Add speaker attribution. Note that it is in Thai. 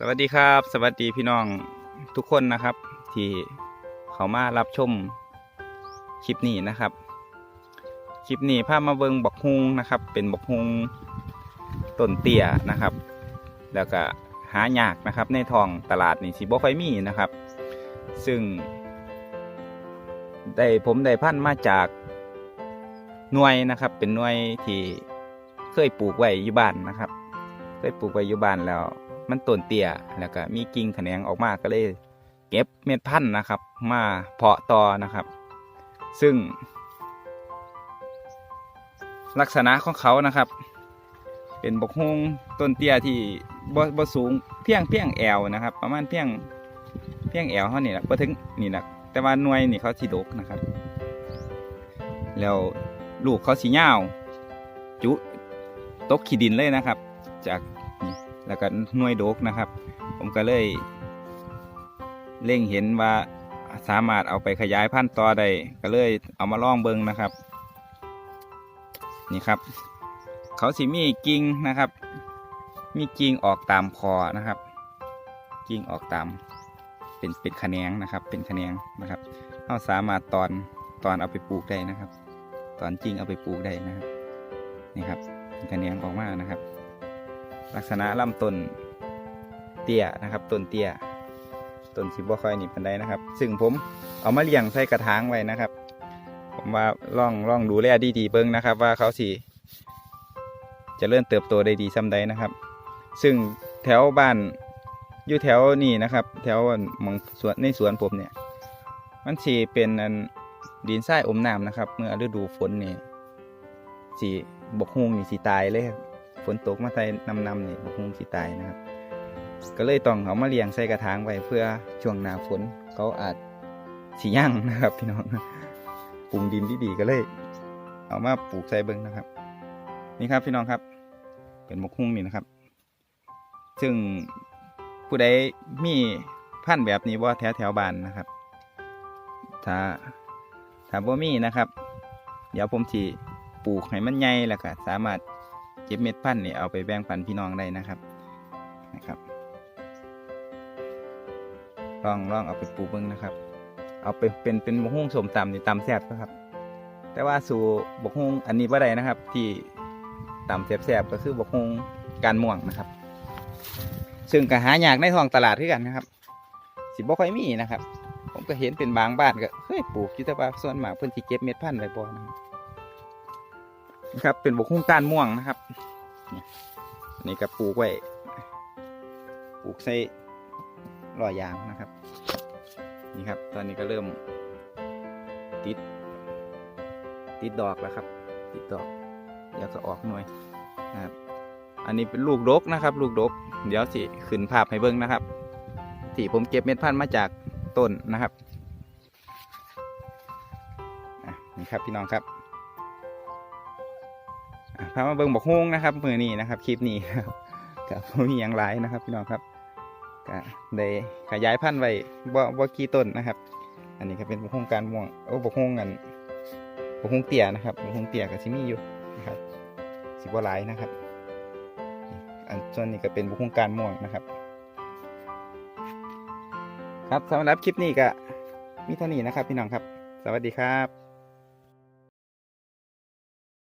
Speaker 1: สวัสดีครับ สวัสดีพี่น้องทุกคนนะครับ ที่เขามารับชมคลิปนี้นะครับ คลิปนี้พาพมาเบิงบกฮุงนะครับ เป็นบกฮุงต้นเตี้ยนะครับ แล้วก็หายากนะครับ ในทองตลาดนี่สิบ่ค่อยมีนะครับ ซึ่งได้ผมได้พันมาจากหน่วยนะครับ เป็นหน่วยที่เคยปลูกไว้อยู่บ้านนะครับ เคยปลูกไว้อยู่บ้านแล้ว มันต้นเตี้ยแล้วก็มีกิ่งแขนงออกมาก็เลยเก็บเม็ดพันธุ์นะครับ มาเพาะต่อนะครับ ซึ่ง ลักษณะของเขานะครับ เป็นบกฮงต้นเตี้ยที่บ่บ่สูงเพียงเพียงแอวนะครับ ประมาณเพียงเพียงแอวเท่านี้แหละบ่ถึงนี่แหละแต่ว่าหน่วยนี่เขาสีดกนะครับ แล้วลูกเขาสียาจุตกขี้ดินเลยนะครับ จาก แล้วก็หน่วยดกนะครับ ผมก็เลยเล็งเห็นว่าสามารถเอาไปขยายพันธุ์ต่อได้ก็เลยเอามาลองเบิ่งนะครับ นี่ครับ เขาสิมีกิ่งนะครับ มีกิ่งออกตามคอนะครับ กิ่งออกตามเป็นเป็นขแขนงนะครับ เป็นขแขนงนะครับเราสามารถตอนตอนเอาไปปลูกได้นะครับ ตอนจริงเอาไปปลูกได้นะครับนี่ครับเป็นขแขนงออกมานะครับ ลักษณะลำต้นเตี้ยนะครับต้นเตี้ยต้นสิบ่ค่อยนี่ปันไดนะครับ ซึ่งผมเอามาเลี้ยงใส่กระถางไว้นะครับ ผมว่าล่องล่องดูแลดีๆเบิ้งนะครับ ว่าเขาสิจะเริ่มเติบโตได้ดีซ้ำใดนะครับ ซึ่งแถวบ้านอยู่แถวนี่นะครับ แถวมองสวนในสวนผมเนี่ย มันสีเป็นอันดินทรายอมน้ำนะครับ เมื่อฤดูฝนนี่สีบกฮุงนี่สีตายเลยครับ ฝนตกมาใส่นำนำนี่บกฮุงสีตายนะครับ ก็เลยต้องเอามาเลี้ยงใส่กระถางไว้เพื่อช่วงหน้าฝนเขาอาจสีย่างนะครับ พี่น้องปรุงดินดีๆก็เลย เอามาปลูกใส่เบิ้งนะครับ นี่ครับพี่น้องครับ เป็นมกฮุ่งนี่นะครับ ซึ่งผู้ใดมีพันธุ์แบบนี้ว่าแถวแถวบ้านนะครับถ้าถ้าบ่มีนะครับ เดี๋ยวผมสิปลูกให้มันใหญ่แล้วก็สามารถ เก็บเม็ดพันธุ์นี่เอาไปแบ่งปันพี่น้องได้นะครับนะครับลองลองเอาไปปลูกเบิ้งนะครับ เอาไปเป็นเป็นบกฮุ่งสมตำนี่ตำแซ่บนะครับ แต่ว่าสู่บกฮุ่งอันนี้บ่าไดนะครับ ที่ตำแซ่บๆก็คือบกฮุ่งการม่วงนะครับ ซึ่งก็หายากในท้องตลาดคือกันนะครับ สิบ่ค่อยมีนะครับ ผมก็เห็นเป็นบางบ้านก็เฮ้ยปลูกอยู่แต่ว่าส่วนมากเพิ่นสิเก็บเม็ดพันธุ์ไว้บ่นะครับ นะครับ เป็นบกฮุ่งการม่วงนะครับนี่อันนี้ก็ปลูกไว้ปลูกใส่รอยยางนะครับ นี่ครับ ตอนนี้ก็เริ่มติด ติดดอกแล้วครับ ติดดอกเดี๋ยวก็ออกหน่วยนะครับ อันนี้เป็นลูกดกนะครับ ลูกดก เดี๋ยวสิขึ้นภาพให้เบิ้งนะครับ ที่ผมเก็บเม็ดพันธุ์มาจากต้นนะครับนี่ครับพี่น้องครับ พามาเบิ้งบอกฮงนะครับมือนี้นะครับคลิปนี้ครับกับมีอย่างไรนะครับ พี่น้องครับก็ได้ขยายพันธุ์ไว้บ่บ่กี่ต้นนะครับ อันนี้ก็เป็นบกฮุ้งการม่วงโอ้บกฮุ้งกันบกฮุ้งเตี่ยนะครับบกฮุ้งเตี่ยกับซิมีอยู่นะครับสิบ่หลายนะครับ อันส่วนนี้ก็เป็นบุคคลการม่วงนะครับ ครับสำหรับคลิปนี้ก็มีเท่านี้นะครับ พี่น้องครับ สวัสดีครับ